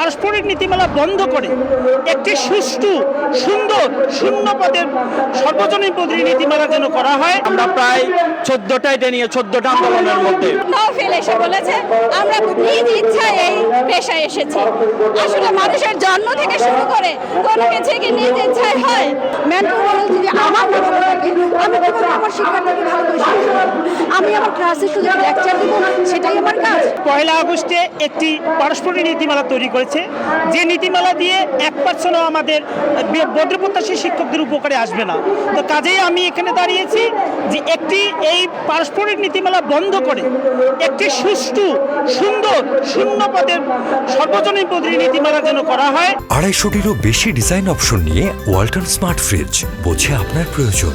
পারস্পরিক নীতিমালা বন্ধ করে একটি সুষ্ঠু সুন্দর শূন্য পদের সর্বজনীন পদের নীতিমালা যেন করা হয়। আমরা প্রায় চোদ্দটা এটা নিয়ে চোদ্দটা আন্দোলনের মধ্যে। নওফেল এসে বলেছে আমরা নিজ ইচ্ছায় এই পেশায় এসেছি। আসলে মানুষের জন্ম থেকে শুরু করে কোনো কিছু কি নিজ ইচ্ছায় হয়? যদি আমার ভালো থাকে আমি আমার শিক্ষার্থীকে ভালো? আমি আমার ক্লাসে শুধু লেকচার দিব সেটাই আমার কাজ। পয়লা আগস্টে একটি পারস্পরিক নীতিমালা তৈরি করেছে। যে নীতিমালা দিয়ে এক পার্সেন্টও আমাদের বদ্রপ্রত্যাশী শিক্ষকদের উপকারে আসবে না। তো কাজেই আমি এখানে দাঁড়িয়েছি যে একটি এই পারস্পরিক নীতিমালা বন্ধ করে একটি সুষ্ঠু সুন্দর শূন্য পদের সর্বজনীন পদের নীতিমালা যেন করা হয়। আড়াইশোটিরও বেশি ডিজাইন অপশন নিয়ে ওয়ালটন স্মার্ট ফ্রিজ বোঝে আপনার প্রয়োজন।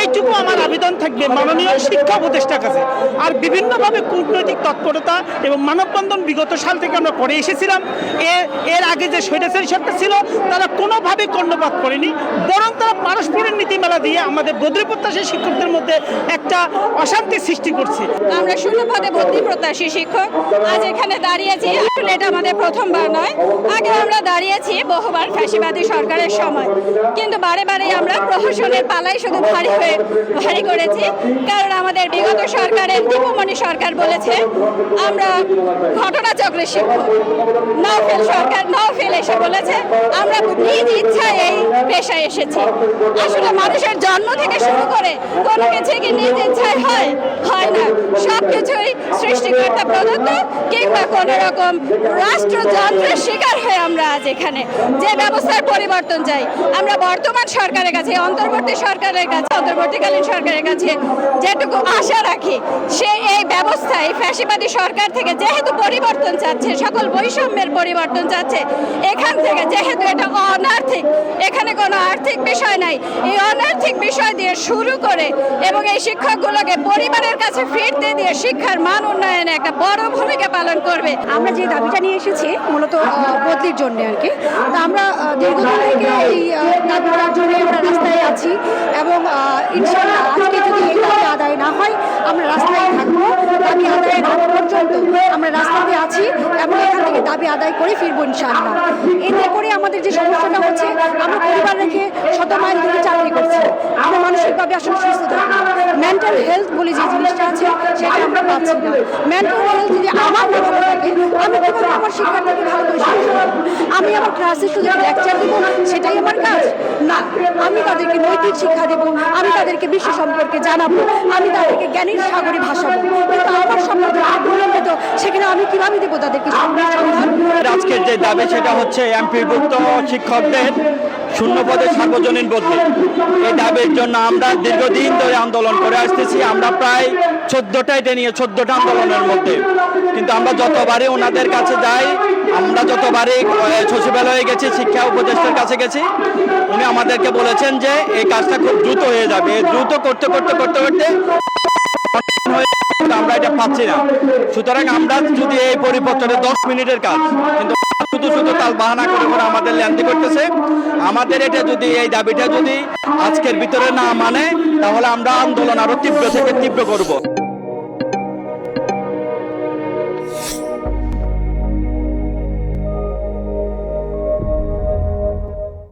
এইটুকু আমার আবেদন থাকবে, মাননীয় শিক্ষা উপদেষ্টার কাছে। আর বিভিন্নভাবে কূটনৈতিক তৎপরতা এবং মানববন্ধন বিগত সাল থেকে আমরা করে এসেছিলাম। এর আগে যে স্বৈরাচারী সরকার ছিল, তারা কোনোভাবে কর্ণপাত করেনি, বরং তারা পারস্পরিক নীতিমালা দিয়ে আমাদের বদ্রপ্রত্যাশী শিক্ষকদের মধ্যে একটা অশান্তি সৃষ্টি করছে। আমরা শূন্য পদে প্রত্যাশী শিক্ষক। আজ এখানে দাঁড়িয়েছি আসলে এটা আমাদের প্রথমবার নয়। আগে আমরা দাঁড়িয়েছি বহুবার ফ্যাসিবাদী সরকারের সময়। কিন্তু বারে বারে আমরা প্রহসনের পালাই শুধু ভারী ভারী করেছি। কারণ আমাদের বিগত সরকারের দীপুমণি সরকার বলেছে, আমরা ঘটনাচক্রের শিক্ষক। নওফেল সরকার নওফেল এসে বলেছে, আমরা নিজ ইচ্ছায় এই পেশায় এসেছি। আসলে মানুষের জন্ম থেকে শুরু করে কোনো কিছু কি নিজ ইচ্ছায় হয়? হয় না। সব কিছুই সৃষ্টিকর্তা প্রদত্ত কিংবা কোন রকম রাষ্ট্রযন্ত্রের শিকার আমরা আজ এখানে। যে ব্যবস্থার পরিবর্তন চাই, আমরা বর্তমান সরকারের কাছে, অন্তর্বর্তী সরকারের কাছে, অন্তর্বর্তীকালীন সরকারের কাছে যেটুকু আশা রাখি, সে এই ব্যবস্থা, এই ফ্যাসিবাদী সরকার থেকে যেহেতু পরিবর্তন চাচ্ছে, সকল বৈষম্যের পরিবর্তন চাচ্ছে, এখান থেকে যেহেতু এটা অনার্থিক এখানে কোনো আর্থিক বিষয় নাই, এই অনার্থিক বিষয় দিয়ে শুরু করে এবং এই শিক্ষকগুলোকে পরিবারের কাছে ফিরতে দিয়ে শিক্ষার মান উন্নয়নে একটা বড় ভূমিকা পালন করবে। আমরা যে দাবিটা নিয়ে এসেছি, মূলত বদলির জন্য আর কি। তা আমরা দীর্ঘদিন থেকে এই আহ, দাবিটার জন্য আমরা রাস্তায় আছি এবং আহ, ইনশাআল্লাহ আজকে যদি এই দাবি আদায় না হয় আমরা রাস্তায় থাকব। দাবি আদায়ের আগ পর্যন্ত আমরা রাস্তাতে আছি এবং এখান থেকে দাবি আদায় করে ফিরবো ইনশাআল্লাহ। এতে করে আমাদের যে সমস্যাটা হচ্ছে আমরা পরিবার রেখে শত মাইল দূরে চাকরি করছি। আমরা মানসিকভাবে আসলে সুস্থ থাকি মেন্টাল হেলথ বলে যে জিনিসটা আছে, সেটা আমরা পাচ্ছি না। মেন্টাল হেলথ যদি আমার না ভালো থাকে, আমি কীভাবে আমার শিক্ষার্থীকে ভালো আমি আমার ক্লাসে শুধু লেকচার দেবো সেটাই আমার কাজ। না, আমি তাদেরকে নৈতিক শিক্ষা দেবো, আমি তাদেরকে বিশ্ব সম্পর্কে জানাব, আমি তাদেরকে জ্ঞানের সাগরে ভাসাবো। কিন্তু আমার সম্পর্কে আগ্রহিত সেখানে আমি কীভাবে দেবো তাদেরকে? আজকের যে দাবি, সেটা হচ্ছে এমপিভুক্ত শিক্ষকদের শূন্য পদে সার্বজনীন বদলি এই দাবির জন্য আমরা দীর্ঘদিন ধরে আন্দোলন করে আসতেছি। আমরা প্রায় চোদ্দটা এটা নিয়ে চোদ্দটা আন্দোলনের মধ্যে। কিন্তু আমরা যতবারই ওনাদের কাছে যাই, আমরা যতবারই সচিবালয়ে গেছি, শিক্ষা উপদেষ্টার কাছে গেছি, উনি আমাদেরকে বলেছেন যে এই কাজটা খুব দ্রুত হয়ে যাবে। দ্রুত করতে করতে করতে করতে আমরা এটা পাচ্ছি না। সুতরাং আমরা যদি এই পরিপত্রের দশ মিনিটের কাজ, কিন্তু শুধু শুধু তাল বাহানা করে করে আমাদের ল্যান্ডি করতেছে। আমাদের এটা যদি, এই দাবিটা যদি আজকের ভিতরে না মানে তাহলে আমরা আন্দোলন আরও তীব্র থেকে তীব্র করব।